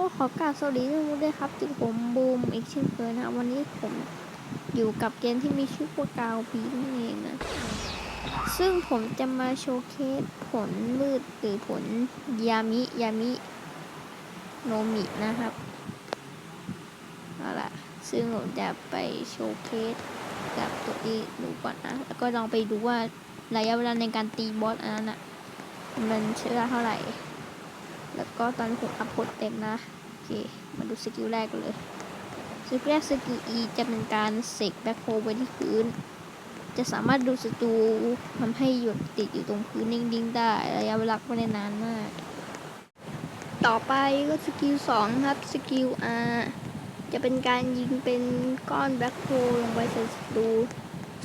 ก็ขอกราบสวัสดีทุกท่านด้วยครับที่ผมบูมอีกเช่นเคยนะ วันนี้ผมอยู่กับเกมที่มีชื่อว่ากาวบีนั่นเองนะ ซึ่งผมจะมาโชว์เคสผลมืดหรือผลยามิยามิโนมินะครับ เอาล่ะ ซึ่งผมจะไปโชว์เคสกับตัวเองดูก่อนนะ แล้วก็ลองไปดูว่าระยะเวลาในการตีบอสอันนั้นอะมันใช้เวลาเท่าไหร่ แล้วก็ตอนนี้ผมอัพโหดเต็มนะโอเคมาดูสกิลแรกกันเลยสกิลแรกสกิล E จะเป็นการเสกแบ็คโฮไว้ที่พื้น จะสามารถดูศัตรูทำให้หยุดติดอยู่ตรงพื้นนิ่งๆได้ระยะเวลาไม่ได้นานมาก ต่อไปก็สกิล2ครับสกิล R จะเป็นการยิงเป็นก้อนแบ็คโฮลงไปใส่ศัตรู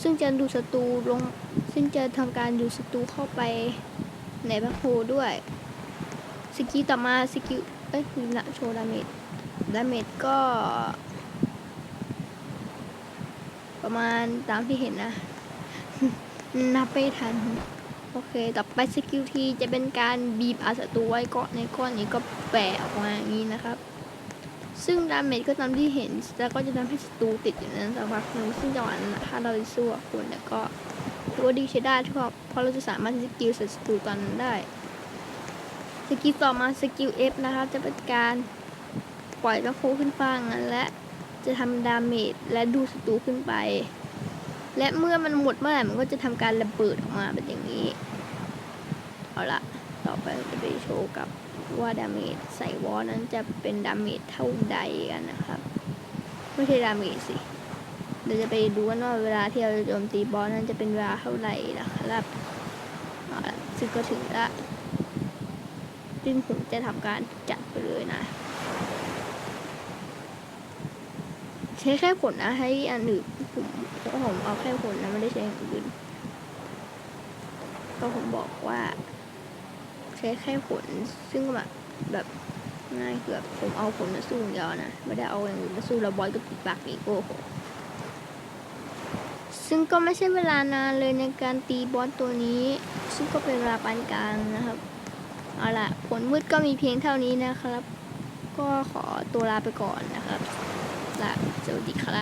ซึ่งจะดูศัตรูลงซึ่งจะทำการดูศัตรูเข้าไปในแบ็คโฮด้วย สกิลต่อมาสกิลเอ้ยลืมละโชว์ดาเมจดาเมจก็ ประมาณตามที่เห็นนะ นับไม่ทัน โอเค ต่อไปสกิลทีจะเป็นการบีบอาศัตรูไว้ก้อนในก้อนนี้ก็แปะออกมาอย่างนี้นะครับ ซึ่งดาเมจก็ตามที่เห็น แล้วก็จะทำให้ศัตรูติดอยู่ในนั้นสักพักหนึ่งซึ่งจังหวะนั้นถ้าเราสู้กับคนเนี่ยก็ถือว่าดีใช้ได้เพราะเพราะเราจะสามารถสกิลใส่ศัตรูตอนนั้นได้ สกิลต่อมาสกิล F นะคะจะเป็นการปล่อยแบ็คโฮขึ้นฟ้างั้นและจะทำดาเมจและดูศัตรูขึ้นไป และเมื่อมันหมดเมื่อไหร่มันก็จะทำการระเบิดออกมาเป็นอย่างนี้ เอาละต่อไปเราจะไปโชว์กับว่าดาเมจใส่วอลนั้นจะเป็นดาเมจเท่าใดกันนะครับไม่ใช่ดาเมจสิเราจะไปดูกันว่าเวลาที่เราโจมตีบอสนั้นจะเป็นเวลาเท่าไหร่นะครับเอาละซึ่งก็ถึงละ ซึ่งผมจะทำการจัดไปเลยนะ ใช้แค่ผลนะให้อันอื่นผมผมเอาแค่ผลนะไม่ได้ใช้อย่างอื่นก็ผมบอกว่า ใช้แค่ผลซึ่งแบบแบบง่ายคือบผมเอาผลมาสู้ย่างเดียวนะไม่ได้เอาอย่างอื่นมาสู้แล้วบอยก็ปิดปากอีกโอ้โหซึ่งก็ไม่ใช่เวลานานเลยในการตีบอสตัวนี้ ซึ่งก็เป็นเวลาปานกลางนะครับ เอาล่ะผลมืดก็มีเพียงเท่านี้นะครับ ก็ขอตัวลาไปก่อนนะครับละสวัสดีครับ